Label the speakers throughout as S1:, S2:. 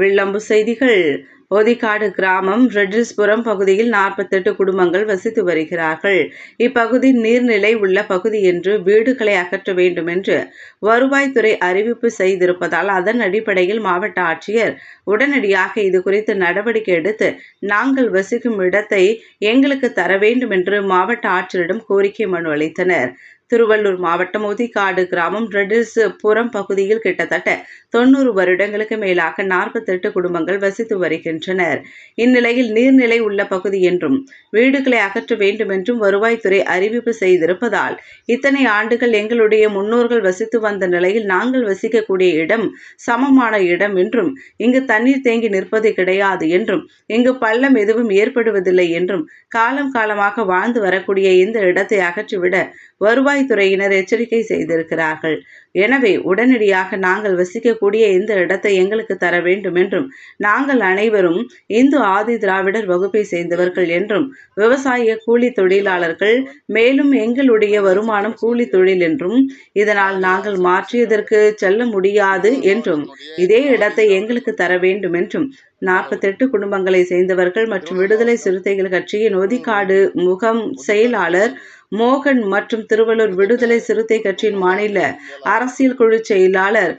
S1: வில்லம்பு செய்திகள். ஒதிக்காடு கிராமம் ரெட்ரிஸ்புரம் பகுதியில் நாற்பத்தெட்டு குடும்பங்கள் வசித்து வருகிறார்கள். இப்பகுதி நீர்நிலை உள்ள பகுதி என்று வீடுகளை அகற்ற வேண்டும் என்று வருவாய்த்துறை அறிவிப்பு செய்திருப்பதால் அதன் அடிப்படையில் மாவட்ட ஆட்சியர் உடனடியாக இது குறித்து நடவடிக்கை எடுத்து நாங்கள் வசிக்கும் இடத்தை எங்களுக்கு தர வேண்டும் என்று மாவட்ட ஆட்சியரிடம் கோரிக்கை மனு அளித்தனர். திருவள்ளூர் மாவட்டம் ஒதிக்காடு கிராமம் ரெடில்ஸ் புறம் பகுதியில் கிட்டத்தட்ட தொண்ணூறு வருடங்களுக்கு மேலாக நாற்பத்தெட்டு குடும்பங்கள் வசித்து வருகின்றனர். இந்நிலையில் நீர்நிலை உள்ள பகுதி என்றும் வீடுகளை அகற்ற வேண்டும் என்றும் வருவாய்த்துறை அறிவிப்பு செய்திருப்பதால் இத்தனை ஆண்டுகள் எங்களுடைய முன்னோர்கள் வசித்து வந்த நிலையில் நாங்கள் வசிக்கக்கூடிய இடம் சமமான இடம் என்றும் இங்கு தண்ணீர் தேங்கி நிற்பது கிடையாது என்றும் இங்கு பள்ளம் எதுவும் ஏற்படுவதில்லை என்றும் காலம் காலமாக வாழ்ந்து வரக்கூடிய இந்த இடத்தை அகற்றிவிட வருவாய்த்துறையினர் எச்சரிக்கை செய்திருக்கிறார்கள். எனவே உடனடியாக நாங்கள் வசிக்கக்கூடிய இந்த இடத்தை எங்களுக்கு தர வேண்டும் என்றும் நாங்கள் அனைவரும் இந்து ஆதி திராவிடர் வகுப்பை சேர்ந்தவர்கள் என்றும் விவசாய கூலி தொழிலாளர்கள் மேலும் எங்களுடைய வருமானம் கூலி தொழில் என்றும் இதனால் நாங்கள் மாற்றியதற்கு செல்ல முடியாது என்றும் இதே இடத்தை எங்களுக்கு தர வேண்டும் என்றும் நாற்பத்தெட்டு குடும்பங்களை சேர்ந்தவர்கள் மற்றும் விடுதலை சிறுத்தைகள் கட்சியின் ஒதிக்காடு முகம் செயலாளர் மோகன் மற்றும் திருவள்ளூர் விடுதலை சிறுத்தை கட்சியின் மாநில அரசியல் குழு செயலாளர்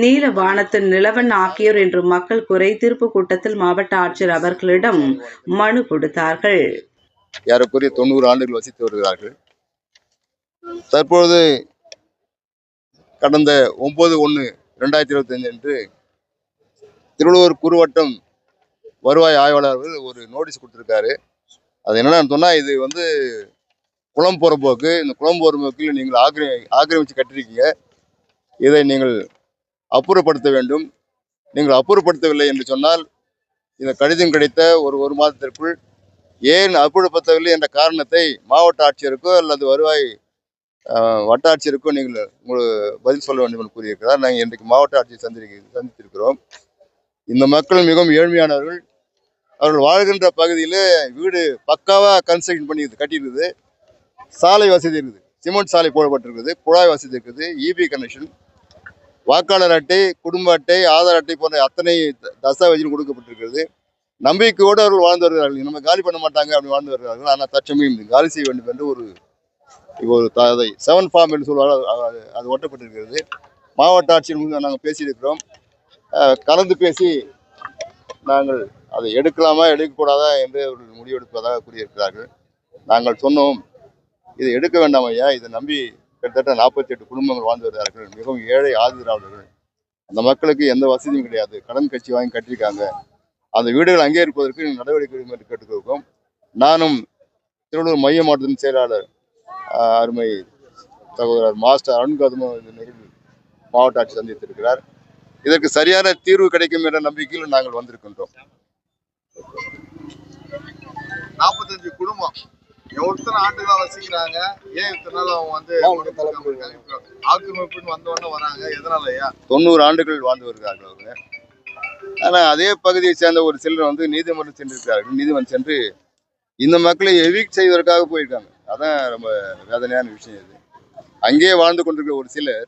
S1: நீலவானத்தின் நிலவன் ஆகியோர் இன்று மக்கள் குறை தீர்ப்பு கூட்டத்தில் மாவட்ட ஆட்சியர் அவர்களிடம் மனு கொடுத்தார்கள்.
S2: ஏறக்குறைய தொண்ணூறு ஆண்டுகள் வசித்து வருகிறார்கள். தற்பொழுது கடந்த ஒன்பது ஒன்று ரெண்டாயிரத்தி இருபத்தஞ்சு அன்று திருவள்ளூர் குறுவட்டம் வருவாய் ஆய்வாளர் ஒரு நோட்டீஸ் கொடுத்துருக்காரு. அது என்னன்னு சொன்னால் இது வந்து குளம் போகிற போக்கு இந்த குளம் போகிற போக்கில் நீங்கள் ஆக்கிர ஆக்கிரமித்து கட்டிருக்கீங்க. இதை நீங்கள் அப்புறப்படுத்த வேண்டும். நீங்கள் அப்புறப்படுத்தவில்லை என்று சொன்னால் இந்த கடிதம் கிடைத்த ஒரு ஒரு மாதத்திற்குள் ஏன் அப்புறப்படுத்தவில்லை என்ற காரணத்தை மாவட்ட ஆட்சியருக்கோ அல்லது வருவாய் வட்டாட்சியருக்கோ நீங்கள் உங்களுக்கு பதில் சொல்ல வேண்டும் என்று கூறியிருக்கிறார். நாங்கள் இன்றைக்கு மாவட்ட ஆட்சியை சந்திக்க சந்தித்திருக்கிறோம். இந்த மக்கள் மிகவும் ஏழ்மையானவர்கள். அவர்கள் வாழ்கின்ற பகுதியில் வீடு பக்காவாக கன்ஸ்ட்ரக்ஷன் பண்ணி கட்டியிருக்குது சாலை வசதி இருக்குது. சிமெண்ட் சாலை போடப்பட்டிருக்குது. குழாய் வசதி இருக்குது. இபி கனெக்ஷன் வாக்காளர் அட்டை குடும்ப அட்டை ஆதார் அட்டை போன்ற அத்தனை தஸ்தாவேஜும் கொடுக்கப்பட்டிருக்கிறது. நம்பிக்கையோடு அவர்கள் வாழ்ந்து வருகிறார்கள். நம்ம காலி பண்ண மாட்டாங்க அப்படி வாழ்ந்து வருகிறார்கள். ஆனால் தற்சமயம் காலி செய்ய வேண்டும் என்று ஒரு ஒரு அதை செவன் ஃபார்ம் என்று சொல்வார்கள் அது- ஒட்டப்பட்டிருக்கிறது. மாவட்ட ஆட்சியர் முன்பு நாங்கள் பேசியிருக்கிறோம். கலந்து பேசி நாங்கள் அதை எடுக்கலாமா எடுக்கக்கூடாதா என்று அவர்கள் முடிவெடுப்பதாக கூறியிருக்கிறார்கள். நாங்கள் சொன்னோம். இதை எடுக்க வேண்டாம் ஐயா. இதை நம்பி கிட்டத்தட்ட நாற்பத்தி எட்டு குடும்பங்கள் வாழ்ந்து வருகிறார்கள். மிகவும் ஏழை ஆதரவாளர்கள். அந்த மக்களுக்கு எந்த வசதியும் கிடையாது. கடன் கட்சி வாங்கி கட்டியிருக்காங்க. அந்த வீடுகள் அங்கே இருப்பதற்கு நடவடிக்கை எடுக்கும் என்று கேட்டுக்கொள்கிறோம். நானும் திருவள்ளூர் மைய மாவட்டத்தின் செயலாளர் அருமை சகோதரர் மாஸ்டர் அருண்கௌதமும் இந்த நிகழ்வில் மாவட்ட ஆட்சி சந்தித்திருக்கிறார். இதற்கு சரியான தீர்வு கிடைக்கும் என்ற நம்பிக்கையில் நாங்கள் வந்திருக்கின்றோம்.
S3: நாற்பத்தஞ்சு குடும்பம். எத்தனை ஆண்டுகளா வசிக்கிறாங்க. ஏன் இத்தனை நாள் அவங்க வந்து ஆக்கிரமிப்புன்னு வந்த உடனே வராங்க. எதனால ஐயா?
S2: தொண்ணூறு ஆண்டுகள் வாழ்ந்து வருகிறார்கள் அவங்க ஆனால் அதே பகுதியை சேர்ந்த ஒரு சிலர் வந்து நீதிமன்றம் சென்றிருக்கிறார்கள். நீதிமன்றம் சென்று இந்த மக்களை எவிக்ட் செய்வதற்காக போயிருக்காங்க. அதான் ரொம்ப வேதனையான விஷயம் இது. அங்கேயே வாழ்ந்து கொண்டிருக்கிற ஒரு சிலர்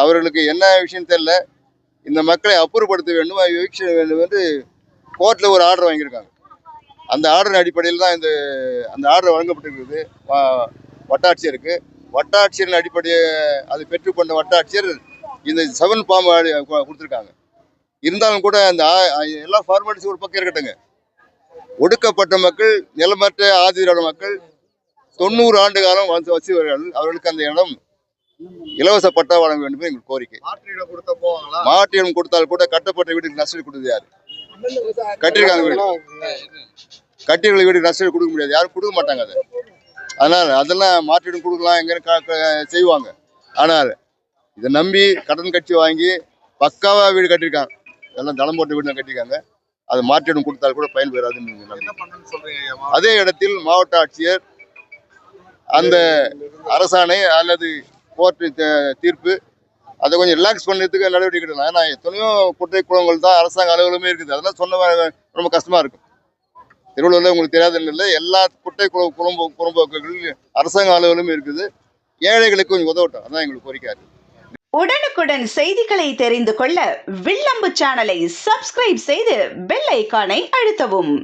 S2: அவர்களுக்கு என்ன விஷயம் தெரியல. இந்த மக்களை அப்புறப்படுத்த வேண்டும் செய்ய வேண்டும் என்று கோர்ட்டில் ஒரு ஆர்டர் வாங்கியிருக்காங்க. அந்த ஆர்டர் அடிப்படையில் தான் இந்த அந்த ஆர்டர் வழங்கப்பட்டிருக்கிறது. வட்டாட்சியருக்கு. வட்டாட்சியரின் அடிப்படையை அது பெற்றுக்கொண்ட வட்டாட்சியர் இந்த செவன் பாம்பு கொடுத்துருக்காங்க. இருந்தாலும் கூட அந்த எல்லா ஃபார்மாலிட்டிஸும் ஒரு பக்கம் இருக்கட்டுங்க ஒடுக்கப்பட்ட மக்கள் நிலமற்ற ஆதிதிராவிட மக்கள் தொண்ணூறு ஆண்டு காலம் வந்து வசிவர்கள் அவர்களுக்கு அந்த இடம் இலவச பட்டா வழங்க வேண்டும் எங்கள் கோரிக்கை.
S3: மாற்றீடு கொடுத்த போவாங்களா?
S2: மாற்றியம் கொடுத்தால் கூட கட்டப்பட்ட வீட்டுக்கு நஷ்டம் கொடுத்தது யார்? கட்டியிருக்காங்க வீடு. கட்டியிருக்கிற வீட்டுக்கு நஷ்டம் கொடுக்க முடியாது. யாரும் கொடுக்க மாட்டாங்க அதை. அதனால் அதெல்லாம் மாற்றீடு கொடுக்கலாம் எங்கே செய்வாங்க. ஆனால் இதை நம்பி கடன் கட்சி வாங்கி பக்காவா வீடு கட்டியிருக்காங்க. எல்லாம் தளம் போட்ட வீடு கட்டியிருக்காங்க. அது மாற்றீடு கொடுத்தால் கூட பயன் பெறாதுன்னு அதே இடத்தில் மாவட்ட ஆட்சியர் அந்த அரசாணை அல்லது கோர்ட்டு தீர்ப்பு அதை கொஞ்சம் ரிலாக்ஸ் பண்ணுறதுக்கு நடவடிக்கை எடுக்கலாம். ஏன்னா எத்தனையோ குட்டை குளங்கள் தான் அரசாங்க அலுவலகமே இருக்குது. அதெல்லாம் சொன்ன ரொம்ப கஷ்டமாக இருக்கும். திருவள்ளூரில் உங்களுக்கு தெரியாதுன்னு இல்லை. எல்லா குட்டை குள குளம்பு புறம்போக்குகள் அரசாங்க அலுவலகமே இருக்குது. ஏழைகளுக்கு கொஞ்சம் உதவட்டும். அதான் எங்களுக்கு கோரிக்கை இருக்குது
S1: உடனுக்குடன் செய்திகளை தெரிந்து கொள்ள வில்லம்பு சேனலை சப்ஸ்கிரைப் செய்து பெல் ஐக்கானை அழுத்தவும்.